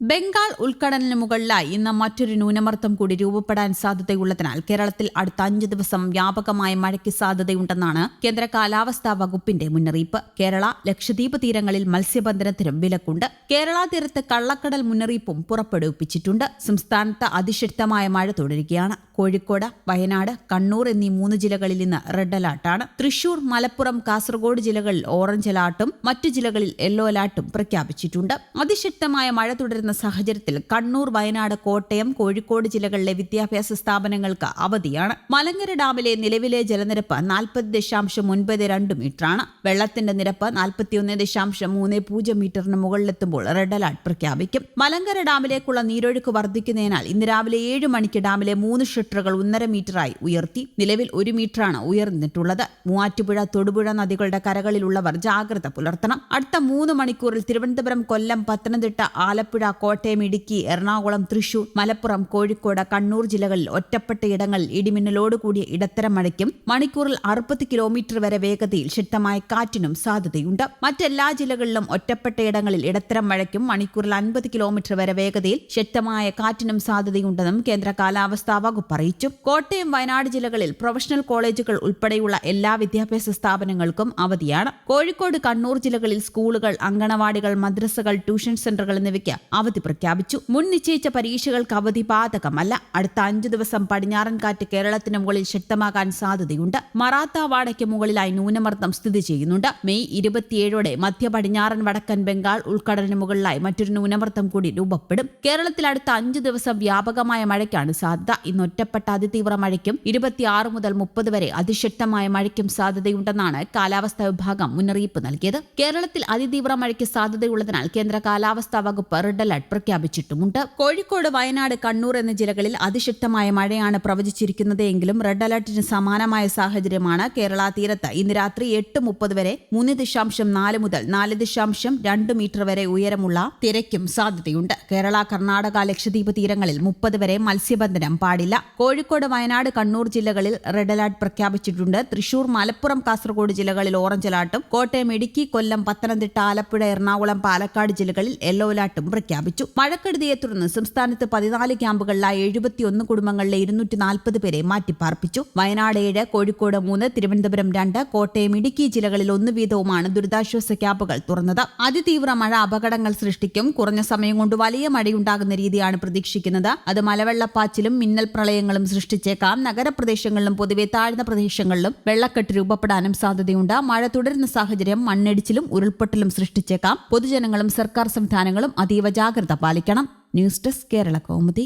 ബംഗാൾ ഉൾക്കടലിന് മുകളിലായി ഇന്ന് മറ്റൊരു ന്യൂനമർദ്ദം കൂടി രൂപപ്പെടാൻ സാധ്യതയുള്ളതിനാൽ കേരളത്തിൽ അടുത്ത അഞ്ച് ദിവസം വ്യാപകമായ മഴയ്ക്ക് സാധ്യതയുണ്ടെന്നാണ് കേന്ദ്ര കാലാവസ്ഥാ വകുപ്പിന്റെ മുന്നറിയിപ്പ്. കേരള ലക്ഷദ്വീപ് തീരങ്ങളിൽ മത്സ്യബന്ധനത്തിനും വിലക്കുണ്ട്. കേരള തീരത്ത് കള്ളക്കടൽ മുന്നറിയിപ്പും പുറപ്പെടുവിപ്പിച്ചിട്ടുണ്ട്. സംസ്ഥാനത്ത് അതിശക്തമായ മഴ തുടരുകയാണ്. കോഴിക്കോട് വയനാട് കണ്ണൂർ എന്നീ മൂന്ന് ജില്ലകളിൽ ഇന്ന് റെഡ് അലർട്ടാണ്. തൃശൂർ മലപ്പുറം കാസർഗോഡ് ജില്ലകളിൽ ഓറഞ്ച് അലർട്ടും മറ്റു ജില്ലകളിൽ യെല്ലോ അലർട്ടും പ്രഖ്യാപിച്ചിട്ടുണ്ട്. അതിശക്തമായ മഴ തുടരുന്ന സാഹചര്യത്തിൽ കണ്ണൂർ വയനാട് കോട്ടയം കോഴിക്കോട് ജില്ലകളിലെ വിദ്യാഭ്യാസ സ്ഥാപനങ്ങൾക്ക് അവധിയാണ്. മലങ്കര ഡാമിലെ നിലവിലെ ജലനിരപ്പ് നാൽപ്പത് ദശാംശം ഒൻപത് രണ്ട് മീറ്ററാണ്. വെള്ളത്തിന്റെ നിരപ്പ് നാൽപ്പത്തിയൊന്ന് ദശാംശം മൂന്ന് പൂജ്യം മീറ്ററിന് മുകളിലെത്തുമ്പോൾ റെഡ് അലർട്ട് പ്രഖ്യാപിക്കും. മലങ്കര ഡാമിലേക്കുള്ള നീരൊഴുക്ക് വർദ്ധിക്കുന്നതിനാൽ ഇന്ന് രാവിലെ ഏഴ് മണിക്ക് ഡാമിലെ മൂന്ന് ഷട്ടറുകൾ ഒന്നര മീറ്ററായി ഉയർത്തി. നിലവിൽ ഒരു മീറ്ററാണ് ഉയർന്നിട്ടുള്ളത്. മൂവാറ്റുപുഴ തൊടുപുഴ നദികളുടെ കരകളിലുള്ളവർ ജാഗ്രത പുലർത്തണം. അടുത്ത മൂന്ന് മണിക്കൂറിൽ തിരുവനന്തപുരം കൊല്ലം പത്തനംതിട്ട ആലപ്പുഴ കോട്ടയം ഇടുക്കി എറണാകുളം തൃശൂർ മലപ്പുറം കോഴിക്കോട് കണ്ണൂർ ജില്ലകളിൽ ഒറ്റപ്പെട്ട ഇടങ്ങളിൽ ഇടിമിന്നലോടുകൂടിയ ഇടത്തരം മഴയ്ക്കും മണിക്കൂറിൽ അറുപത് കിലോമീറ്റർ വരെ വേഗതയിൽ ശക്തമായ കാറ്റിനും സാധ്യതയുണ്ട്. മറ്റെല്ലാ ജില്ലകളിലും ഒറ്റപ്പെട്ട ഇടങ്ങളിൽ ഇടത്തരം മഴയ്ക്കും മണിക്കൂറിൽ അൻപത് കിലോമീറ്റർ വരെ വേഗതയിൽ ശക്തമായ കാറ്റിനും സാധ്യതയുണ്ടെന്നും കേന്ദ്ര കാലാവസ്ഥാ വകുപ്പ് അറിയിച്ചു. കോട്ടയം വയനാട് ജില്ലകളിൽ പ്രൊഫഷണൽ കോളേജുകൾ ഉൾപ്പെടെയുള്ള എല്ലാ വിദ്യാഭ്യാസ സ്ഥാപനങ്ങൾക്കും അവധിയാണ്. കോഴിക്കോട് കണ്ണൂർ ജില്ലകളിൽ സ്കൂളുകൾ അങ്കണവാടികൾ മദ്രസകൾ ട്യൂഷൻ സെന്ററുകൾ എന്നിവയ്ക്ക് അവധി പ്രഖ്യാപിച്ചു. മുൻ നിശ്ചയിച്ച പരീക്ഷകൾക്ക് അവധി ബാധകമല്ല അടുത്ത അഞ്ചു ദിവസം പടിഞ്ഞാറൻ കാറ്റ് കേരളത്തിന് മുകളിൽ ശക്തമാകാൻ സാധ്യതയുണ്ട്. മറാത്ത വാടയ്ക്ക് മുകളിലായി ന്യൂനമർദ്ദം സ്ഥിതി ചെയ്യുന്നുണ്ട്. മെയ് ഇരുപത്തിയേഴോടെ മധ്യ പടിഞ്ഞാറൻ വടക്കൻ ബംഗാൾ ഉൾക്കടലിന് മുകളിലായി മറ്റൊരു ന്യൂനമർദ്ദം കൂടി രൂപപ്പെടും. കേരളത്തിൽ അടുത്ത അഞ്ചു ദിവസം വ്യാപകമായ മഴയ്ക്കാണ് സാധ്യത. ഇന്ന് ഒറ്റപ്പെട്ട അതിതീവ്ര മഴയ്ക്കും ഇരുപത്തിയാറ് മുതൽ മുപ്പത് വരെ അതിശക്തമായ മഴയ്ക്കും സാധ്യതയുണ്ടെന്നാണ് കാലാവസ്ഥാ വിഭാഗം മുന്നറിയിപ്പ് നൽകിയത്. കേരളത്തിൽ അതിതീവ്ര മഴയ്ക്ക് സാധ്യതയുള്ളതിനാൽ കേന്ദ്ര കാലാവസ്ഥാ വകുപ്പ് റെഡ് അലർട്ട് പ്രഖ്യാപിച്ചിട്ടുമുണ്ട്. കോഴിക്കോട് വയനാട് കണ്ണൂർ എന്നീ ജില്ലകളിൽ അതിശക്തമായ മഴയാണ് പ്രവചിച്ചിരിക്കുന്നത് എങ്കിലും റെഡ് അലർട്ടിന് സമാനമായ സാഹചര്യമാണ് കേരള തീരത്ത്. ഇന്ന് രാത്രി എട്ട് മുപ്പത് വരെ മൂന്ന് ദശാംശം നാല് മുതൽ നാല് ദശാംശം രണ്ട് മീറ്റർ വരെ ഉയരമുള്ള തിരയ്ക്കും സാധ്യതയുണ്ട്. കേരള കർണാടക ലക്ഷദ്വീപ് തീരങ്ങളിൽ മുപ്പത് വരെ മത്സ്യബന്ധനം പാടില്ല. കോഴിക്കോട് വയനാട് കണ്ണൂർ ജില്ലകളിൽ റെഡ് അലർട്ട് പ്രഖ്യാപിച്ചിട്ടുണ്ട്. തൃശൂർ മലപ്പുറം കാസർഗോഡ് ജില്ലകളിൽ ഓറഞ്ച് അലർട്ടും. കോട്ടയം ഇടുക്കി കൊല്ലം പത്തനംതിട്ട ആലപ്പുഴ എറണാകുളം പാലക്കാട് ജില്ലകളിൽ യെല്ലോ അലർട്ടും പ്രഖ്യാപിച്ചു മഴക്കെടുതിയെ തുടർന്ന് സംസ്ഥാനത്ത് പതിനാല് ക്യാമ്പുകളിലായി എഴുപത്തിയൊന്ന് കുടുംബങ്ങളിലെ ഇരുന്നൂറ്റി നാൽപ്പത് പേരെ മാറ്റിപ്പാർപ്പിച്ചു. വയനാട് ഏഴ് കോഴിക്കോട് മൂന്ന് തിരുവനന്തപുരം രണ്ട് കോട്ടയം ഇടുക്കി ജില്ലകളിൽ ഒന്ന് വീതവുമാണ് ദുരിതാശ്വാസ ക്യാമ്പുകൾ തുറന്നത്. അതിതീവ്ര മഴ അപകടങ്ങൾ സൃഷ്ടിക്കും. കുറഞ്ഞ സമയം കൊണ്ട് വലിയ മഴയുണ്ടാകുന്ന രീതിയാണ് പ്രതീക്ഷിക്കുന്നത്. അത് മലവെള്ളപ്പാച്ചിലും മിന്നൽ പ്രളയങ്ങളും സൃഷ്ടിച്ചേക്കാം. നഗരപ്രദേശങ്ങളിലും പൊതുവെ താഴ്ന്ന പ്രദേശങ്ങളിലും വെള്ളക്കെട്ട് രൂപപ്പെടാനും സാധ്യതയുണ്ട്. മഴ തുടരുന്ന സാഹചര്യം മണ്ണിടിച്ചിലും ഉരുൾപൊട്ടലും സൃഷ്ടിച്ചേക്കാം. പൊതുജനങ്ങളും സർക്കാർ സംവിധാനങ്ങളും അതീവ ജാഗ്രത പാലിക്കണം. News desk Kerala Kaumudi.